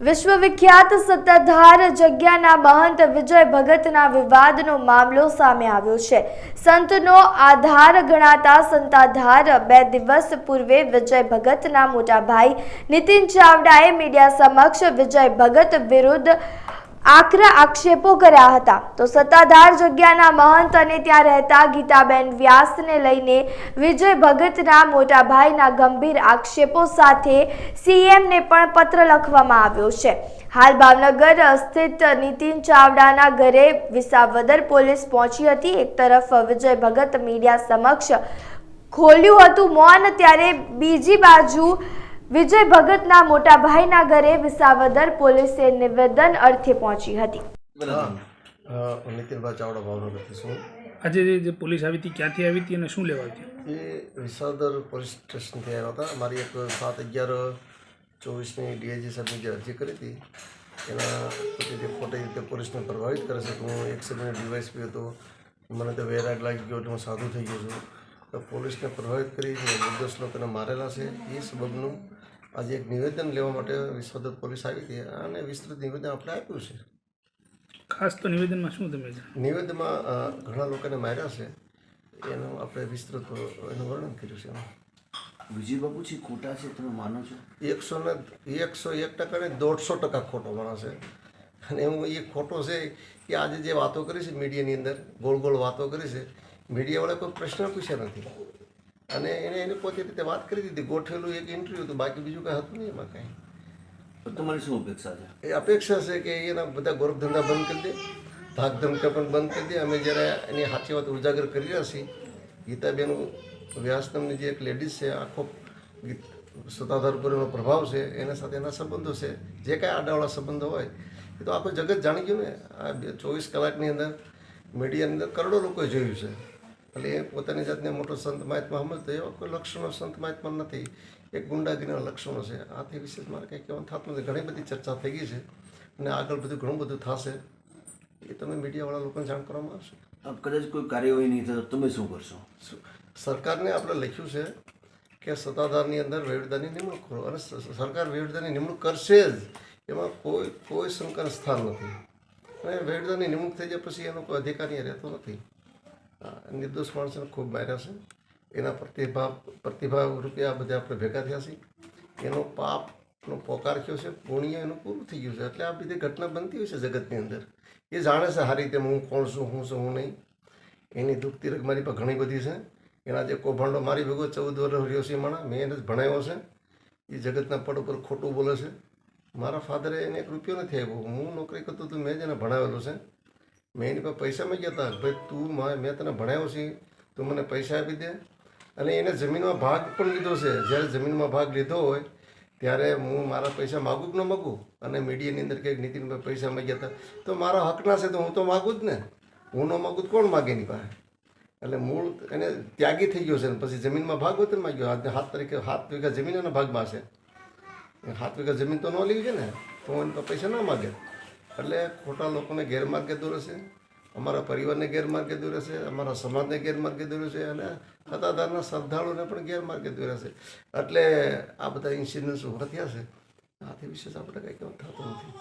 વિશ્વવિખ્યાત સત્તાધાર જગ્યાના મહંત વિજય ભગતના વિવાદનો મામલો સામે આવ્યો છે. સંતનો આધાર ગણાતા સંતાધાર બે દિવસ પૂર્વે વિજય ભગતના મોટા ભાઈ નીતિન ચાવડાએ મીડિયા સમક્ષ વિજય ભગત વિરુદ્ધ આકરા આક્ષેપો કર્યા હતા. તો સત્તાધાર જગ્યાના મહંત અને ત્યાં રહેતા ગીતાબેન વ્યાસને લઈને વિજય ભગતના મોટા ભાઈના ગંભીર આક્ષેપો સાથે સીએમને પણ પત્ર લખવામાં આવ્યો છે. હાલ ભાવનગર સ્થિત નીતિન ચાવડાના ઘરે વિસાવદર પોલીસ પહોંચી હતી. એક તરફ વિજય ભગત મીડિયા સમક્ષ ખોલ્યું હતું મૌન, ત્યારે બીજી બાજુ વિજય ભગતના મોટા ભાઈના ઘરે વિસાવદર પોલીસે નિવેદન અર્થે પહોંચી હતી. હું ચાવડા ભાવનગરથી છું. આજે જે- જે પોલીસ આવી હતી ક્યાંથી આવી હતી અને શું લેવા હતી? એ વિસાવદર પોલીસ સ્ટેશનથી આવ્યા હતા. મારી એક સાત અગિયાર ચોવીસની ડીઆઈજી સાહેબની જે અરજી કરી હતી એના પછી જે ખોટી રીતે પોલીસને પ્રભાવિત કરે છે કે હું એક સમયે ડીવાયસપી હતો. મને તો વેરાગ લાગી ગયો હું સાધુ થઈ ગયો છું. તો પોલીસને પ્રભાવિત કરી જે નિર્દોષ લોકોને મારેલા છે એ સબબનું આજે એક નિવેદન લેવા માટે વિશ્વદત્ત પોલીસ આવી હતી અને વિસ્તૃત નિવેદન આપણે આપ્યું છે. ખાસ તો નિવેદનમાં શું તમે નિવેદનમાં ઘણા લોકોને માર્યા છે. એનું આપણે વિસ્તૃત એનું વર્ણન કર્યું છે એમાં. વિજય બાપુજી ખોટા છે તમે માનો છો? એકસો ને એકસો એક ટકા ને દોઢસો ટકા ખોટો માણસ છે. અને હું એ ખોટો છે કે આજે જે વાતો કરી છે મીડિયાની અંદર ગોળ ગોળ વાતો કરી છે મીડિયાવાળાએ કોઈ પ્રશ્ન પૂછ્યા નથી. અને એને એને પોતે રીતે વાત કરી દીધી ગોઠવેલું એક ઇન્ટરવ્યૂ હતું બાકી બીજું કાંઈ હતું નહીં એમાં કાંઈ. તમારી શું અપેક્ષા છે? એ અપેક્ષા છે કે એના બધા ગોરખધંધા બંધ કરી દે ભાગ ધમકા પણ બંધ કરી દે. અમે જ્યારે એની સાચી વાત ઉજાગર કરી રહ્યા છીએ ગીતાબેન વ્યાસ નામની જે એક લેડીઝ છે આખો ગીત સત્તાધાર ઉપરનો પ્રભાવ છે એના સાથે એના સંબંધો છે જે કાંઈ આડાવાળા સંબંધો હોય એ તો આખું જગત જાણી ગયું ને. આ બે ચોવીસ કલાકની અંદર મીડિયાની અંદર કરોડો લોકોએ જોયું છે. એટલે એ પોતાની જાતને મોટો સંત મહાત્મા સમજતો એવા કોઈ લક્ષણો સંત મહાત્મા નથી. એક ગુંડાગીરીના લક્ષણો છે. આથી વિશેષ મારે કંઈ કહેવાનું થતું નથી. ઘણી બધી ચર્ચા થઈ ગઈ છે અને આગળ બધું ઘણું બધું થશે. એ તમે મીડિયાવાળા લોકોને જાણ કરવામાં આવશે. આપ કદાચ કોઈ કાર્યવાહી નહીં થાય તમે શું કરશો? સરકારને આપણે લખ્યું છે કે સત્તાધારની અંદર વહીવટદારની નિમણૂક કરો. અને સરકાર વહીવટદારની નિમણૂક કરશે જ. એમાં કોઈ કોઈ શંકાનું સ્થાન નથી. અને વહીવટદારની નિમણૂક થઈ જાય પછી એનો કોઈ અધિકારી રહેતો નથી. નિર્દોષ માણસોને ખૂબ માર્યા છે. એના પ્રતિભા પ્રતિભા રૂપિયા બધા આપણે ભેગા થયા છે એનો પાપનો પોકાર થયો છે, પુણ્ય એનું પૂરું થઈ ગયું છે. એટલે આ બધી ઘટના બનતી હોય છે જગતની અંદર. એ જાણે છે સારી રીતે હું કોણ છું, હું છું, હું નહીં. એની દુઃખ તિરક મારી પર ઘણી બધી છે. એના જે કૌભાંડો મારી ભેગો ચૌદ વર્ષ રહ્યો છે માણા મેં એને જ ભણાવ્યો છે. એ જગતના પડ ઉપર ખોટું બોલે છે. મારા ફાધરે એને એક રૂપિયો નથી આવ્યો હું નોકરી કરતો હતો મેં જ એને ભણાવેલો છે. મેં એની પાસે પૈસા માંગ્યા ભાઈ, તું મારે, મેં તને ભણાવ્યો છે, તું મને પૈસા આપી દે. અને એને જમીનમાં ભાગ પણ લીધો છે. જ્યારે જમીનમાં ભાગ લીધો હોય, ત્યારે હું મારા પૈસા માગું કે ન માગું? અને મીડિયાની અંદર કંઈક નીતિનભાઈ પૈસા ગયા હતા. તો મારા હકના છે, તો હું તો માગું જ ને. હું ન માગું તો કોણ માગે એની પાસે? એટલે મૂળ એને ત્યાગી થઈ ગયો છે. ને પછી જમીનમાં ભાગ હોય તો માગ્યો હાથ તરીકે હાથ વીઘા જમીન એના ભાગમાં છે. હાથ વીઘા જમીન તો ન લેવી છે ને? તો એને તો પૈસા ના માગે. એટલે ખોટા લોકોને ગેરમાર્ગે દોરે છે અમારા પરિવારને ગેરમાર્ગે દોરે છે અમારા સમાજને ગેરમાર્ગે દોરે છે અને સત્તાધારના શ્રદ્ધાળુને પણ ગેરમાર્ગે દોરે છે એટલે આ બધા ઇન્સિડન્ટ્સ ઊભા થયા છે. આથી વિશેષ આપણે કંઈ કહેવું થતું નથી.